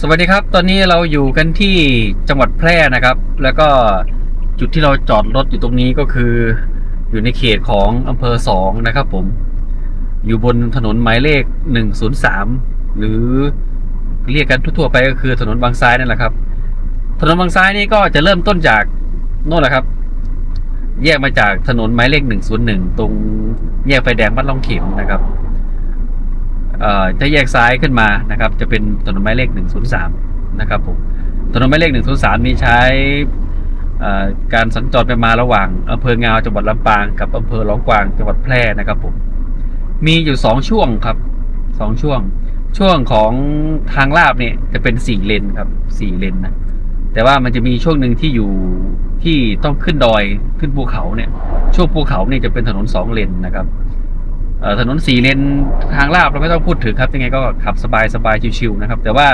สวัสดีครับ ตอนนี้เราอยู่กันที่จังหวัดแพร่นะครับ แล้วก็จุดที่เราจอดรถอยู่ตรงนี้ก็คือ อยู่ในเขตของอำเภอสองนะครับผม อยู่บนถนนหมายเลขหนึ่งศูนย์สามหรือเรียกกันทั่วๆไปก็คือถนนบางซ้ายนั่นแหละครับ ถนนบางซ้ายนี่ก็จะเริ่มต้นจากโน่นแหละครับ แยกมาจากถนนหมายเลขหนึ่งศูนย์หนึ่งตรงแยกไฟแดงบ้านล่องเข็มนะครับ ถ้าแยกซ้ายขึ้นมานะครับ จะเป็นถนนหมายเลข 103 นะครับผมถนนหมายเลข 103 นี้ใช้การสัญจรไปมาระหว่างอำเภองาวจังหวัดลำปางกับอำเภอหลองกวางจังหวัดแพร่นะครับผมมีอยู่สองช่วงครับสองช่วง ช่วงของทางลาบเนี่ยจะเป็นสี่เลนครับสี่เลนนะแต่ว่ามันจะมีช่วงหนึ่งที่อยู่ที่ต้องขึ้นดอยขึ้นภูเขาเนี่ยช่วงภูเขาเนี่ยจะเป็นถนนสองเลนนะครับ ถนนสี่เลนทางลาบเราไม่ต้องพูดถึงครับยังไงก็ขับสบายสบายชิวๆนะครับ แต่ว่า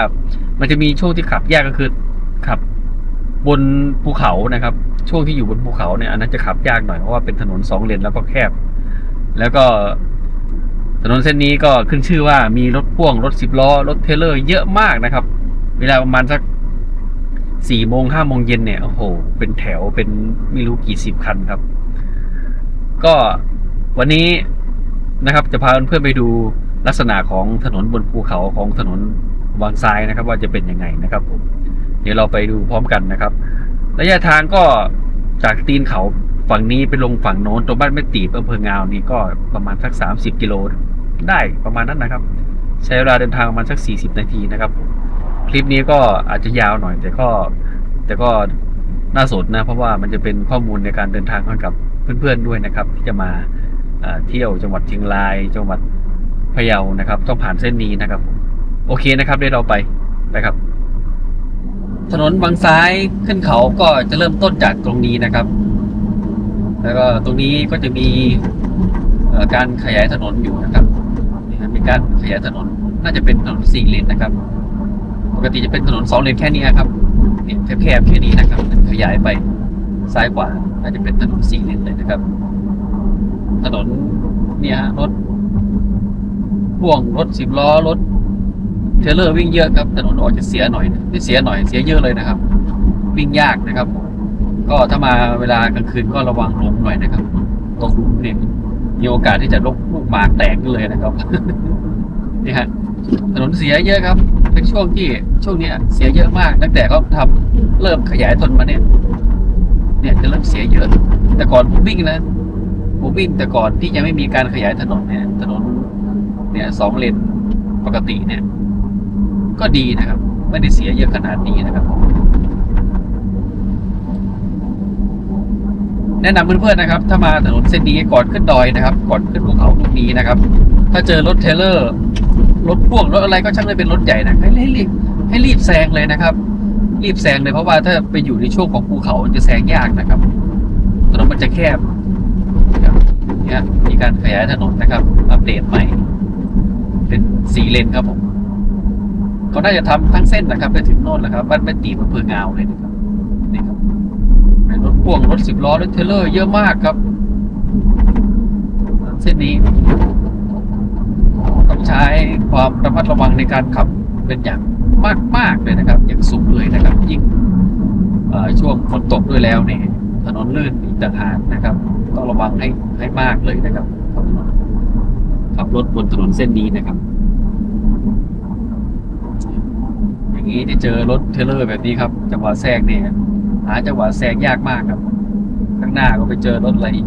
มันจะมีช่วงที่ขับแยกก็คือขับบนภูเขานะครับ ช่วงที่อยู่บนภูเขาเนี่ยอันนั้นจะขับยากหน่อยเพราะว่าเป็นถนนสองเลนแล้วก็แคบ แล้วก็ถนนเส้นนี้ก็ขึ้นชื่อว่ามีรถพ่วงรถสิบล้อรถเทเลอร์เยอะมากนะครับ เวลาประมาณสักสี่โมงห้าโมงเย็นเนี่ยโอ้โห เป็นแถวเป็นไม่รู้กี่สิบคันครับ ก็วันนี้ นะครับ จะพาเพื่อนๆไปดูลักษณะของถนนบนภูเขาของถนนวางทรายนะครับ ว่าจะเป็นยังไงนะครับผมเดี๋ยวเราไปดูพร้อมกันนะครับ ระยะทางก็จากตีนเขาฝั่งนี้ไปลงฝั่งโน้นตรงบ้านแม่ตีบอำเภองาวนี่ก็ประมาณสัก 30 กิโลได้ประมาณนั้นนะครับ ใช้เวลาเดินทางประมาณสัก 40 นาทีนะครับ คลิปนี้ก็อาจจะยาวหน่อย แต่ก็แต่ก็น่าสนนะเพราะว่ามันจะเป็นข้อมูลในการเดินทางให้กับเพื่อนๆด้วยนะครับ ที่จะมา เที่ยวจังหวัดเชียงราย จังหวัดพะเยานะครับ ต้องผ่านเส้นนี้นะครับ โอเคนะครับเดี๋ยวเราไปไปครับ ถนนบางซ้ายขึ้นเขาก็จะเริ่มต้นจากตรงนี้นะครับ แล้วก็ตรงนี้ก็จะมีการขยายถนนอยู่นะครับนี่ครับมีการขยายถนนน่าจะเป็นถนนสี่เลนนะครับ ปกติจะเป็นถนนสองเลนแค่นี้ครับเนี่ยแคบๆแค่นี้นะครับขยายไปซ้ายขวาน่าจะเป็นถนนสี่เลนเลยนะครับ ถนนเนี่ยฮะรถพ่วงรถสิบล้อรถเทรลเลอร์วิ่งเยอะครับถนนออกจะเสียหน่อยไม่เสียหน่อยเสียเยอะเลยนะครับ วิ่งยากนะครับ ก็ถ้ามาเวลากลางคืนก็ระวังลมหน่อยนะครับตรงเนี่ยมีโอกาสที่จะลกลูกหมากแตกเลยนะครับนี่ฮะถนนเสียเยอะครับ เป็นช่วงที่ช่วงเนี้ยเสียเยอะมาก ตั้งแต่เขาทำเริ่มขยายถนนมาเนี่ย เนี่ยจะเริ่มเสียเยอะ แต่ก่อนผมวิ่งนะ ผมวิ่งแต่ก่อนที่ยังไม่มีการขยายถนนเนี่ยถนนเนี่ยสองเลนปกติเนี่ย ก็ดีนะครับ ไม่ได้เสียเยอะขนาดนี้นะครับ แนะนำเพื่อนๆนะครับ ถ้ามาถนนเส้นนี้ก่อนขึ้นดอยนะครับ ก่อนขึ้นภูเขาลูกนี้นะครับ ถ้าเจอรถเทรลเลอร์รถพ่วงรถอะไรก็ช่างเลยเป็นรถใหญ่นะให้ให้รีบให้รีบแซงเลยนะครับ รีบแซงเลยเพราะว่าถ้าไปอยู่ในช่วงของภูเขาจะแซงยากนะครับถนนมันจะแคบ เนี่ยมีการขยายถนนนะครับอัปเดตใหม่ เป็นสีเลนครับผมเขาน่าจะทำทั้งเส้นนะครับ ไปถึงโน่นแหละครับบ้านแม่ตีอำเภองาวเลยนะครับนี่ครับเป็นรถพ่วงรถสิบล้อรถเทเลอร์เยอะมากครับเส้นนี้ต้องใช้ความระมัดระวังในการขับเป็นอย่างมากๆเลยนะครับ อย่างสูงเลยนะครับยิ่งช่วงฝนตกด้วยแล้วเนี่ยถนนลื่นอีกต่างหากนะครับ ต้องระวังให้ให้มากเลยนะครับขับรถบนถนนเส้นนี้นะครับ อย่างนี้จะเจอรถเทเลอร์แบบนี้ครับ จังหวะแทรกเนี่ยหาจังหวะแซงยากมากครับ ข้างหน้าก็ไปเจอรถอะไรอีก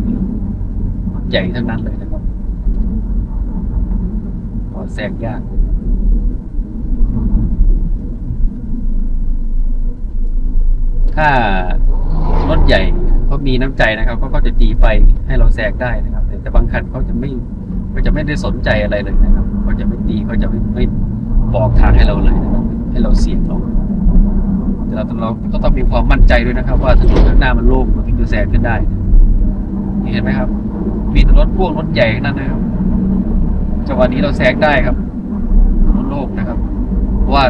ใหญ่ทั้งนั้นเลยนะครับจังหวะแซงยากถ้ารถใหญ่ เขามีน้ำใจนะครับเขาก็จะตีไฟให้เราแซงได้นะครับ แต่บางคันเขาจะไม่เขาจะไม่ได้สนใจอะไรเลยนะครับเขาจะไม่ตีเขาจะไม่ไม่บอกทางให้เราเลยนะครับให้เราเสี่ยงเราแต่เราเราก็ต้องมีความมั่นใจด้วยนะครับ ว่าถนนข้างหน้ามันโล่งมันถึงจะแซงขึ้นได้เห็นไหมครับ มีรถพ่วงรถใหญ่ทั้งนั้นนะครับจังหวะนี้เราแซงได้ครับถนนโล่งนะครับเพราะว่า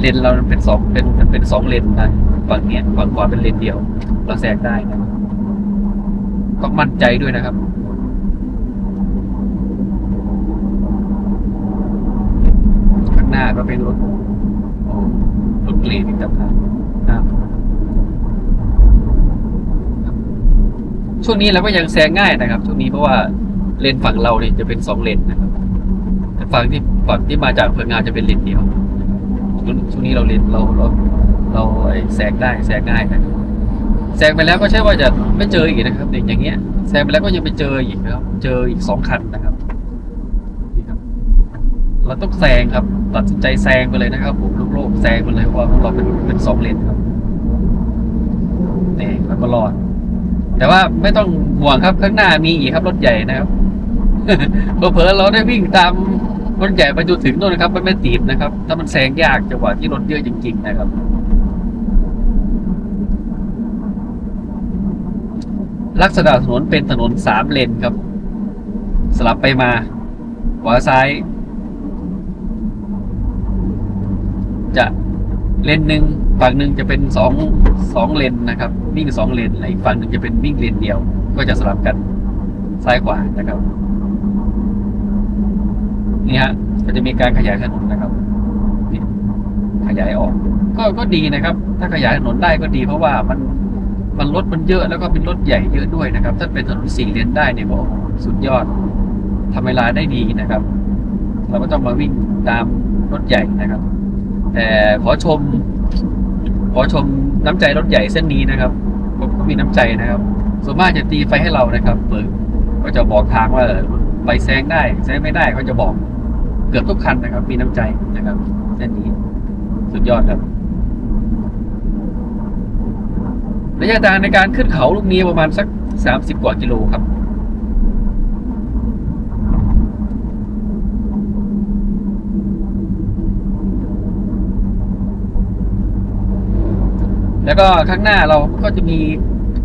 เลนเราเป็นสองเป็นเป็นสองเลนนะฝั่งเนี้ยฝั่งขวาเป็นเลนเดียว เราแซงได้นะ ต้องมั่นใจด้วยนะครับข้างหน้าก็เป็นรถโอ้เลนอีกต่างหากครับช่วงนี้เราก็ยังแซงง่ายนะครับ ช่วงนี้เพราะว่าเลนฝั่งเราเนี่ยจะเป็นสองเลนนะครับแต่ฝั่งที่ฝั่งที่มาจากอำเภองาวจะเป็นเลนเดียวช่วงนี้เราเลนเราเราเราแซงได้แซงง่ายนะครับ แซงไปแล้วก็ใช่ว่าจะไม่เจออีกนะครับเนี่ยอย่างเงี้ยแซงไปแล้วก็ยังไปเจออีกนะครับ เจออีกสองคันนะครับนี่ครับ เราต้องแซงครับ ตัดสินใจแซงไปเลยนะครับ ผมลูกโลกแซงไปเลยเพราะว่าเราเป็นเป็นสองเลนครับนี่แล้วก็รอด แต่ว่าไม่ต้องห่วงครับข้างหน้ามีอีกครับรถใหญ่นะครับเผลอเราได้วิ่งตามรถใหญ่ไปจนถึงโน่นนะครับ มันไม่ตีบนะครับ ถ้ามันแซงยากจังหวะที่รถเยอะจริงๆนะครับ ลักษณะถนนเป็นถนนสามเลนครับ สลับไปมา ขวาซ้าย จะเลนหนึ่งฝั่งหนึ่งจะเป็นสองสองเลนนะครับ วิ่งสองเลนอีกฝั่งหนึ่งจะเป็นวิ่งเลนเดียว ก็จะสลับกันซ้ายขวานะครับนี่ฮะก็จะมีการขยายถนนนะครับขยายออก ก็ก็ดีนะครับ ถ้าขยายถนนได้ก็ดีเพราะว่ามัน มันรถมันเยอะแล้วก็เป็นรถใหญ่เยอะด้วยนะครับ ถ้าเป็นถนนสี่เลนได้เนี่ยก็โอ้สุดยอดทำเวลาได้ดีนะครับ เราก็ต้องมาวิ่งตามรถใหญ่นะครับ แต่ขอชม ขอชมน้ำใจรถใหญ่เส้นนี้นะครับผมก็มีน้ำใจนะครับ ส่วนมากจะตีไฟให้เรานะครับเปิดก็จะบอกทางว่าไปแซงได้แซงไม่ได้ก็จะบอกเกือบทุกคันนะครับ มีน้ำใจนะครับเส้นนี้สุดยอดครับ ระยะทางในการขึ้นเขาลูกนี้ประมาณสักสามสิบกว่ากิโลครับ แล้วก็ข้างหน้าเราก็จะมี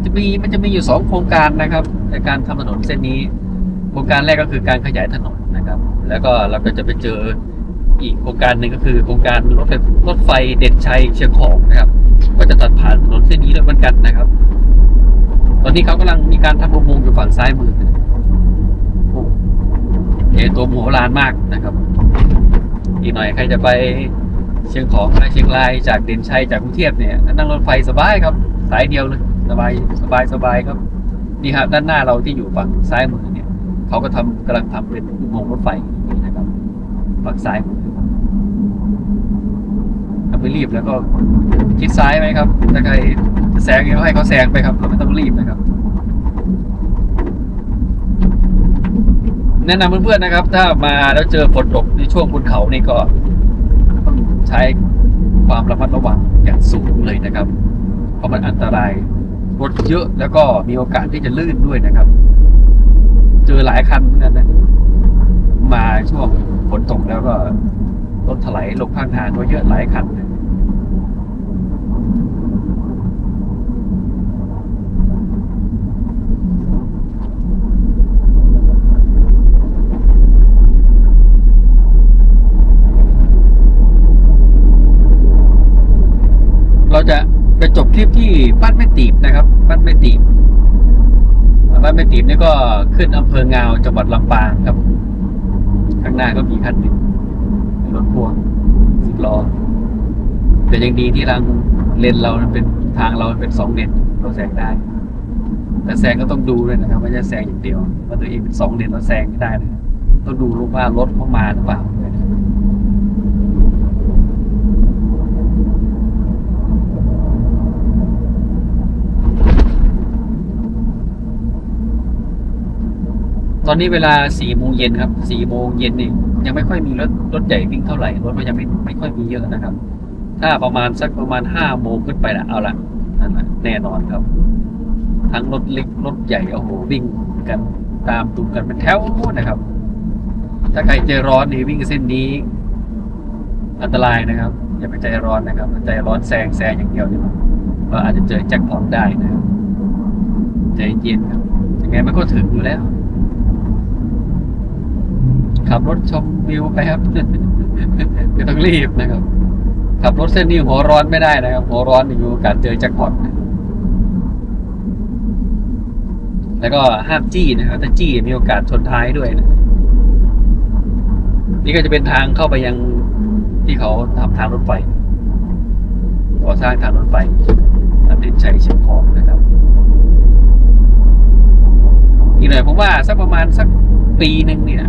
จะมีมันจะมีอยู่สองโครงการนะครับ ในการทำถนนเส้นนี้ โครงการแรกก็คือการขยายถนนนะครับ แล้วก็เราก็จะไปเจอ อีกโครงการหนึ่งก็คือโครงการรถไฟรถไฟเด่นชัยเชียงของนะครับ ก็จะตัดผ่านถนนเส้นนี้ด้วยเหมือนกันนะครับ ตอนนี้เขากำลังมีการทำอุโมงค์อยู่ฝั่งซ้ายมือโอ้ใหญ่ตัวมโหฬารมากนะครับ อีกหน่อยใครจะไปเชียงของไปเชียงรายจากเด่นชัยจากกรุงเทพเนี่ยนั่งรถไฟสบายครับ สายเดียวเลยสบายสบายสบายครับนี่ครับด้านหน้าเราที่อยู่ฝั่งซ้ายมือเนี่ยเขาก็ทำกำลังทำเป็นอุโมงค์รถไฟนะครับฝั่งซ้ายมือ ไม่รีบแล้วก็ชิดซ้ายไหมครับถ้าใครจะแซงก็ให้เขาแซงไปครับเราไม่ต้องรีบนะครับ แนะนำเพื่อนๆนะครับ ถ้ามาแล้วเจอฝนตกในช่วงบนเขานี่ก็ต้องใช้ความระมัดระวังอย่างสูงเลยนะครับ เพราะมันอันตรายรถเยอะแล้วก็มีโอกาสที่จะลื่นด้วยนะครับ เจอหลายคันเหมือนกันนะมาช่วงฝนตกแล้วก็ รถถลายลงข้างทางก็เยอะหลายคันเราจะไปจบคลิปที่บ้านแม่ตีบนะครับบ้านแม่ตีบบ้านแม่ตีบนี่ก็ขึ้นอำเภองาวจังหวัดลำปางครับ ข้างหน้าก็มีคันหนึ่ง รถพ่วงสิบล้อแต่ยังดีที่ทางเลนเรามันเป็นทางเรามันเป็นสองเลนเราแซงได้ แต่แซงก็ต้องดูด้วยนะครับไม่ใช่แซงอย่างเดียวว่าตัวเองเป็นสองเลนเราแซงไม่ได้นะต้องดูลูกว่ารถเข้ามาหรือเปล่าด้วยนะครับ ตอนนี้เวลาสี่โมงเย็นครับสี่โมงเย็นนี่ยังไม่ค่อยมีรถรถใหญ่วิ่งเท่าไหร่รถมันยังไม่ไม่ค่อยมีเยอะนะครับ ถ้าประมาณสักประมาณห้าโมงขึ้นไปนะเอาละนั่นแหละแน่นอนครับ ทั้งรถเล็กรถใหญ่โอ้โหวิ่งกันตามตุมกันเป็นแถวนะครับ ถ้าใครใจร้อนนี่วิ่งเส้นนี้ อันตรายนะครับ อย่าไปใจร้อนนะครับ ใจร้อนแซงแซงอย่างเดียวนี่ยเราอาจจะเจอแจ็คพอตได้นะครับใจเย็นครับยังไงมันก็ถึงอยู่แล้ว ขับรถชมวิวไปครับไม่ต้องรีบนะครับ ขับรถเส้นนี้หัวร้อนไม่ได้นะครับ หัวร้อนมีโอกาสเจอแจ็คพอตแล้วก็ห้ามจี้นะครับถ้าจี้มีโอกาสชนท้ายด้วยนะนี่ก็จะเป็นทางเข้าไปยังที่เขาทำทางรถไฟก่อสร้างทางรถไฟอันเด่นชัยเชียงของนะครับอีกหน่อยผมว่าสักประมาณสักปีหนึ่งเนี่ย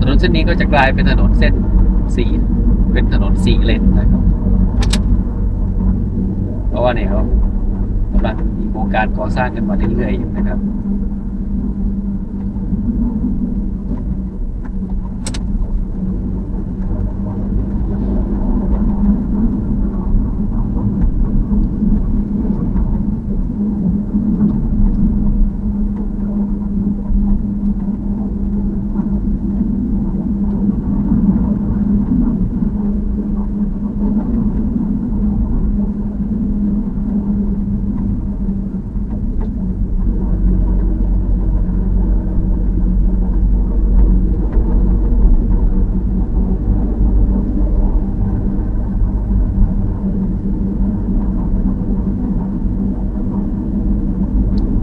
ถนนเส้นนี้ก็จะกลายเป็นถนนเส้นสี่เป็นถนนสี่เลนนะครับ เพราะว่าเนี่ยเขากำลังมีโครงการก่อสร้างกันมาเรื่อยๆอยู่นะครับ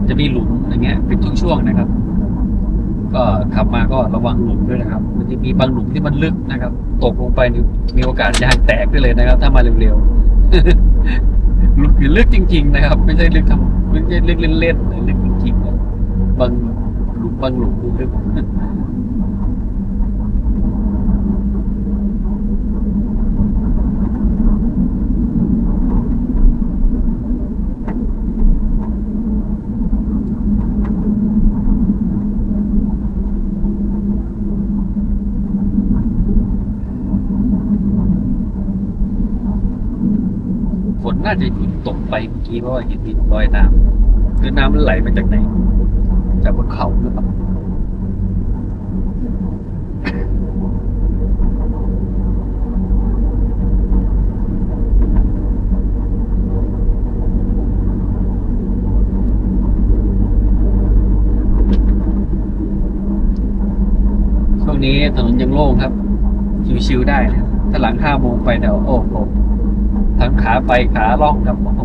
จะมีหลุมอย่างเงี้ยเป็นช่วงๆนะครับ ก็ ขับมาก็ระวังหลุมด้วยนะครับ มันจะมีบางหลุมที่มันลึกนะครับ ตกลงไปมีโอกาสยางแตกได้เลยนะครับ ถ้ามาเร็วๆหลุมลึกจริง ๆ นะครับ ไม่ใช่ลึกทำไม่ใช่ลึกเล่นๆนะลึกจริงๆบางหลุมบางหลุมลึก ฝ น่าจะหยุดตกไปเมื่อกี้เพราะว่าเห็นมีรอยน้ำคือน้ำมันไหลมาจากไหน จากบนเขาหรือเปล่าช่วงนี้ถนนยังโล่งครับ ชิวๆได้นะถ้าหลังห้าโมงไปเนี่ยวโอ้โห ทั้งขาไปขาล่องครับโอ้โห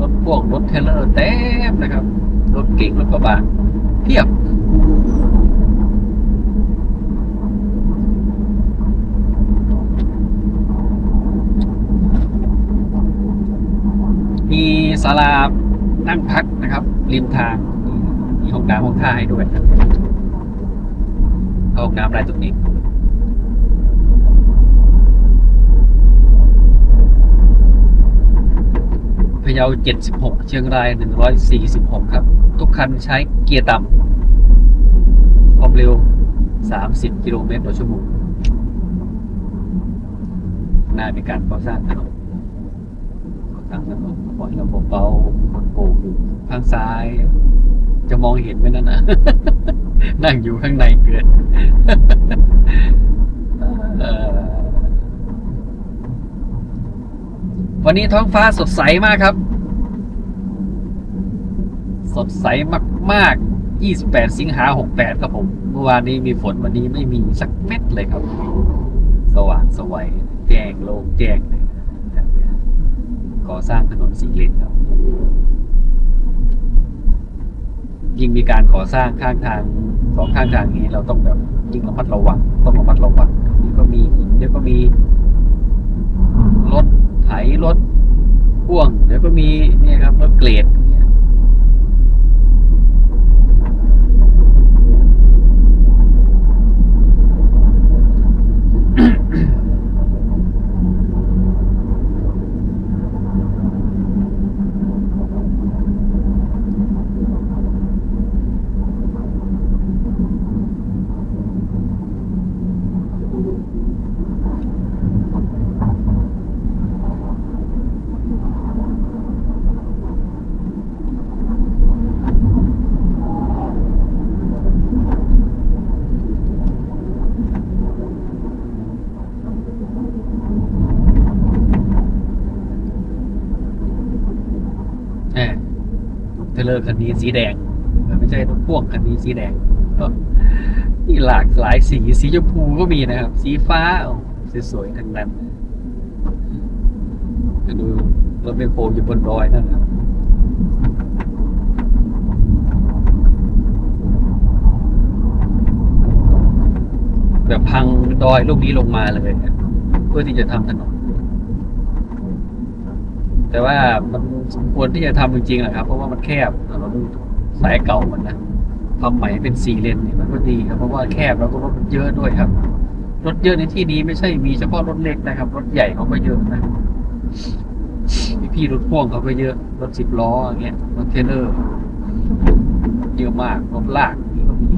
รถพ่วงรถเทเลอร์เต็มนะครับ รถเก่งรถกระบะเพียบมีศาลานั่งพักนะครับ ริมทาง มีห้องน้ำห้องท่าให้ด้วยห้องน้ำได้ตรงนี้ พะเยา 76 เชียงราย 146 ครับ ทุกคันใช้เกียร์ต่ำความเร็ว 30 กิโลเมตรต่อชั่วโมงหน้ามีการก่อสร้างถนนก่อสร้างถนนปล่อยระบบเบาคนโผล่อยู่ข้างซ้าย จะมองเห็นไหมนั่นนะนั่งอยู่ข้างในเกิน เอ่อ วันนี้ท้องฟ้าสดใสมากครับ สดใสมากๆ 28 สิงหา 68 ครับผม เมื่อวานนี้มีฝนวันนี้ไม่มีสักเม็ดเลยครับ สว่างสวัยแจ้งโล่งแจ้งเลยก่อสร้างถนนสีเลนครับ ยิ่งมีการก่อสร้างข้างทางสองข้างทางนี้เราต้องแบบยิ่งระมัดระวังต้องระมัดระวังนี่ก็มีหินเดี๋ยวก็มี ไถรถพ่วงเดี๋ยวก็มีเนี่ยครับรถเกรดอย่าง เงี้ยแหมเทเลอร์คันนี้สีแดงไม่ใช่รถพ่วงคันนี้สีแดงก็มีหลากหลายสีสีชมพูก็มีนะครับ สีฟ้าสวยๆทั้งนั้นดูรถเมโครอยู่บนดอยนั่นนะครับแบบพังดอยลูกนี้ลงมาเลยเนี่ยเพื่อที่จะทำถนน แต่ว่ามันสมควรที่จะทำจริงๆแหละครับ เพราะว่ามันแคบถนนสายเก่ามันนะทำใหม่เป็นสี่เลนนี่มันก็ดีครับ เพราะว่าแคบแล้วก็รถมันเยอะด้วยครับ รถเยอะในที่นี้ไม่ใช่มีเฉพาะรถเล็กนะครับ รถใหญ่เขาก็เยอะนะพี่พี่รถพ่วงเขาก็เยอะ รถสิบล้ออย่างเงี้ยรถเทเลอร์ เยอะมากรถลากนี่ก็มี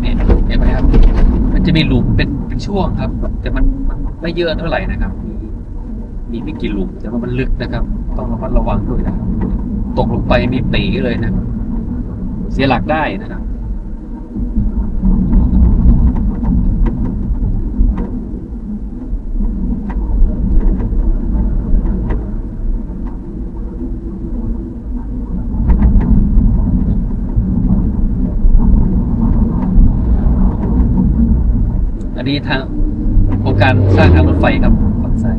เนี่ยเห็นไหมครับ มันจะมีหลุม ช่วงครับ แต่มันมันไม่เยอะเท่าไหร่นะครับ มีมีไม่กี่หลุมแต่ว่ามันลึกนะครับ ต้องระมัดระวังด้วยนะครับตกลงไปมีปีเลยนะครับเสียหลักได้นะครับ อั นนี้ทางโครงการสร้างทางรถไฟครับฝั่งซ้าย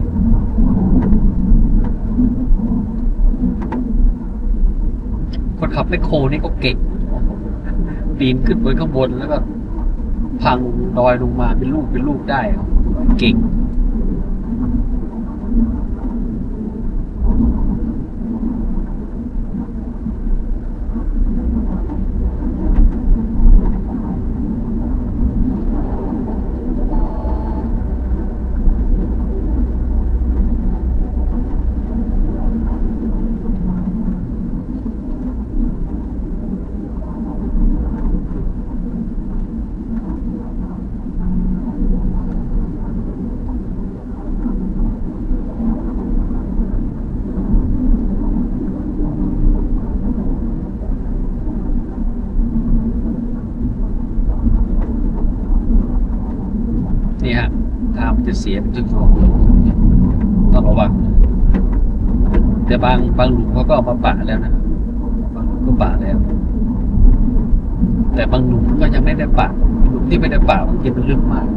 คนขับแมคโครนี่ก็เก่งปีนขึ้นบนข้างบนแล้วก็พังดอยลงมาเป็นลูกเป็นลูกได้ครับเก่ง นี่ฮะทางมันจะเสียเป็นช่วงต้องระวังแต่บางบางหลุมเขาก็เอามาปะแล้วนะบบางหลุมก็ปะแล้ว แต่บางหลุมก็ยังไม่ได้ปะหลุมที่ไม่ได้ปะบางทีมันลึกมาก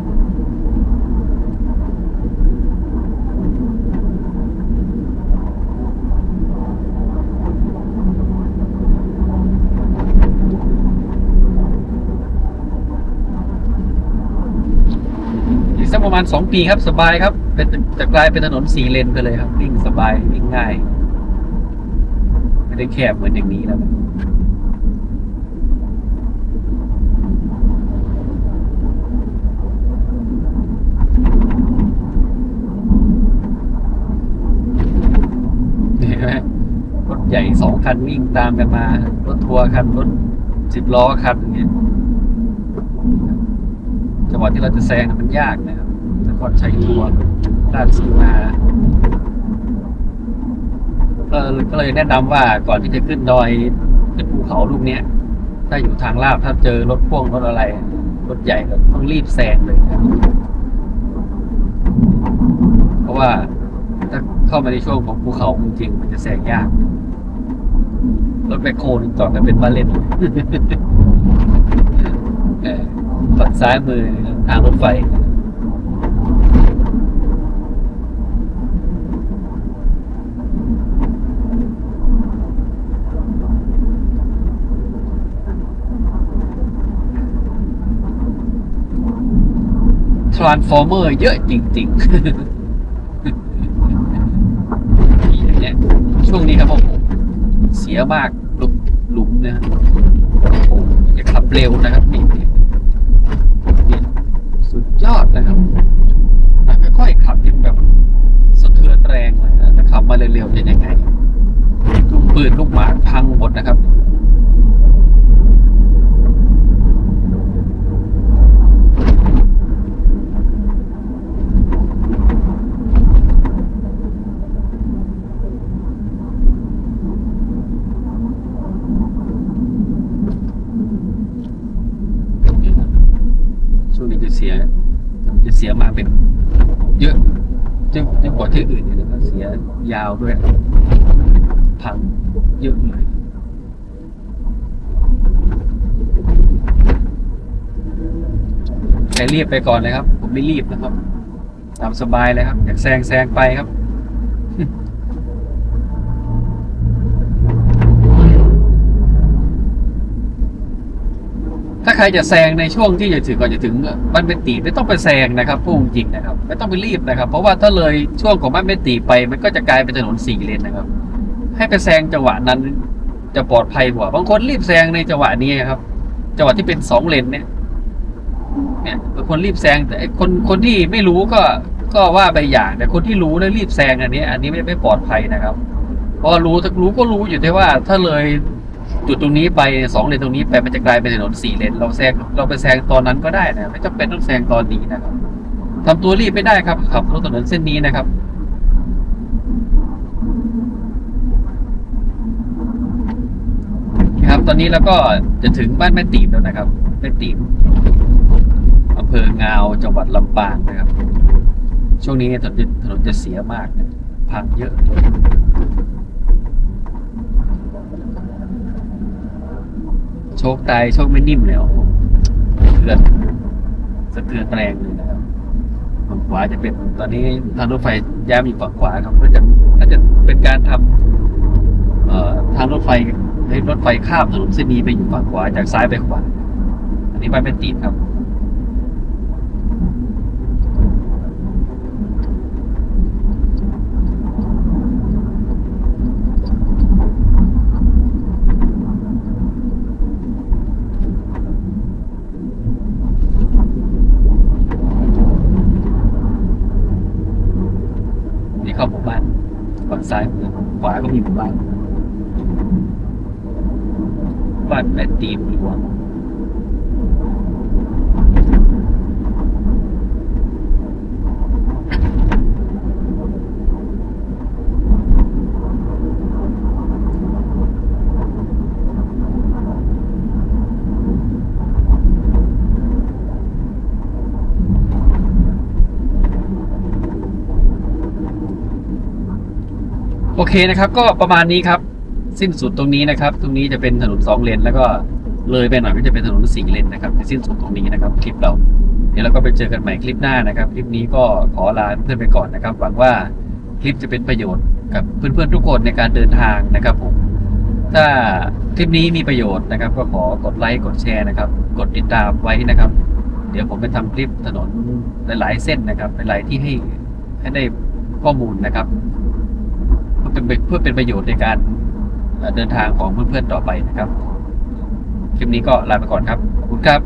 อีกสักประมา ณสองปีครับสบายครับ เป็นจะกลายเป็นถนนสี่เลนไปเลยครับวิ่งสบายวิ่งง่าย ไม่ได้แคบเหมือนอย่างนี้แล้วครับเห็นไหมรถใหญ่สองคันวิ่งตามกันมา รถทัวร์คัน รถสิบล้อคันอย่างเงี้ยจังหวะที่เราจะแซงมันยากนะ ครับนครชัยทัวร์ด้านสีมาก็เลยแนะนำว่าก่อนที่จะขึ้นดอยขึ้นภูเขาลูกเนี้ย ถ้าอยู่ทางลาดถ้าเจอรถพ่วงรถอะไร รถใหญ่ก็ต้องรีบแซงเลยเพราะว่าถ้าเข้ามาในช่วงของภูเขาจริงๆมันจะแซงยาก รถแมคโครนี่จอดกันเป็นบ้านเล่นฝั่งซ้ายมือทางรถไฟ ทรานส์ฟอร์เมอร์เยอะจริงๆอย่างเนี้ยช่วงนี้ครับผมเสียมากหลุมหลุมนะฮะโอ้อย่าขับเร็วนะครับนี่นี่สุดยอดนะครับค่อยๆขับยังแบบสะเทือนแรงเลยนะถ้าขับมาเร็วๆจะยังไงปืนลูกหมาพังหมดนะครับ ช่วงนี้จะเสียจะเสียมากเป็น เยอะเยอะเยอะกว่าที่อื่นเนี่ยนะครับ เสียยาวด้วย พังเยอะเลย ใค รรีบไปก่อนเลยครับ ผมไม่รีบนะครับตามสบายเลยครับ อยากแซงแซงไปครับถ้าใครจะแซงในช่วงที่จะถึงก่อนจะถึงบ้านเป็นตีไม่ต้องไปแซงนะครับพูดจริงนะครับ ไม่ต้องไปรีบนะครับ เพราะว่าถ้าเลยช่วงของบ้านเป็นตีไป มันก็จะกลายเป็นถนนสี่เลนนะครับ ให้ไปแซงจังหวะนั้นจะปลอดภัยกว่าบางคนรีบแซงในจังหวะนี้ครับจังหวะที่เป็นสองเลนเนี่ย เนี่ยบางคนรีบแซงแต่คนคนที่ไม่รู้ก็ก็ว่าไปอย่างแต่คนที่รู้แล้วรีบแซงอันนี้ อันนี้ไม่ไม่ปลอดภัยนะครับ เพราะรู้ถ้ารู้ก็รู้อยู่ที่ว่า ถ้าเลยจุดตรงนี้ไปสองเลนตรงนี้ไปมันจะกลายเป็นถนนสี่เลนเราแซงเราไปแซงตอนนั้นก็ได้นะไม่จำเป็นต้องแซงตอนนี้นะครับทำตัวรีบไม่ได้ครับขับรถถนนเส้นนี้นะครับครับ ตอนนี้เราก็จะถึงบ้านแม่ตีบแล้วนะครับแม่ตีบ อำเภองาวจังหวัดลำปางนะครับ ช่วงนี้ถนนถนนจะเสียมากนะพังเยอะโชคตายโชคไม่นิ่มแล้วเตือนสะเทือนแรงเลยนะครับฝั่งขวาจะเป็นตอนนี้ทางรถไฟย้ายมาอยู่ฝั่งขวาครับก็จะก็จะเป็นการทำเอ่อทางรถไฟให้รถไฟข้ามถนนเส้นนี้ไปอยู่ฝั่งขวาจากซ้ายไปขวา อันนี้ไม่เป็นตีนครับ นี่เข้าหมู่บ้านฝั่งซ้ายมือขวาก็มีหมู่บ้านบ้านแปดตีมหลวง โอเคนะครับ ก็ประมาณนี้ครับ สิ้นสุดตรงนี้นะครับ ตรงนี้จะเป็นถนนสองเลนแล้วก็เลยไปหน่อยก็จะเป็นถนนสี่เลนนะครับจะสิ้นสุดตรงนี้นะครับ คลิปเรา เดี๋ยวเราก็ไปเจอกันใหม่คลิปหน้านะครับ คลิปนี้ก็ขอลาเพื่อนไปก่อนนะครับ หวังว่าคลิปจะเป็นประโยชน์กับเพื่อนๆทุกคนในการเดินทางนะครับผมถ้าคลิปนี้มีประโยชน์นะครับ ก็ขอกดไลค์กดแชร์นะครับ กดติดตามไว้นะครับ เดี๋ยวผมไปทำคลิปถนนหลายๆเส้นนะครับหลายๆที่ให้ให้ได้ข้อมูลนะครับ เพื่อเป็นเพื่อเป็นประโยชน์ในการเอ่อเดินทางของเพื่อนๆต่อไปนะครับ คลิปนี้ก็ลาไปก่อนครับ ขอบคุณครับ